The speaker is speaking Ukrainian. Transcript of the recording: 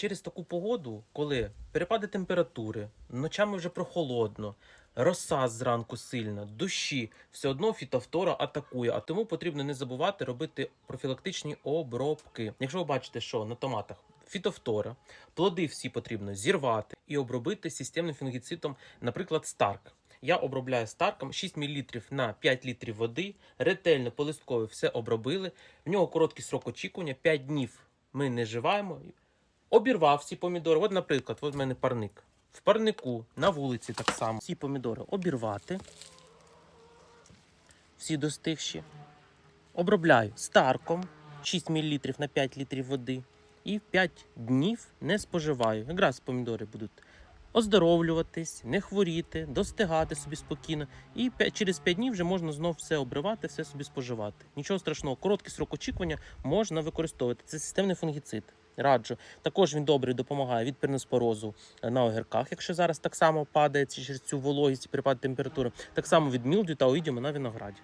через таку погоду, коли перепади температури, ночами вже прохолодно, роса зранку сильна, дощі, все одно фітофтора атакує. А тому потрібно не забувати робити профілактичні обробки. Якщо ви бачите, що на томатах фітофтора, плоди всі потрібно зірвати і обробити системним фунгіцидом, наприклад, Старк. Я обробляю старком 6 мл на 5 літрів води, ретельно полистково все обробили. В нього короткий срок очікування, 5 днів ми не живаємо. Обірвав всі помідори. От, наприклад, от в мене парник. В парнику на вулиці так само. Всі помідори обірвати. Всі достигші. Обробляю старком 6 мл на 5 літрів води. І 5 днів не споживаю. Якраз помідори будуть оздоровлюватись, не хворіти, достигати собі спокійно. І через 5 днів вже можна знов все обривати, все собі споживати. Нічого страшного, короткий срок очікування можна використовувати. Це системний фунгіцид. Раджу. Також він добре допомагає від перноспорозу на огірках, якщо зараз так само падає через цю вологість і перепад температури, так само від мілдю та оїдіуму на винограді.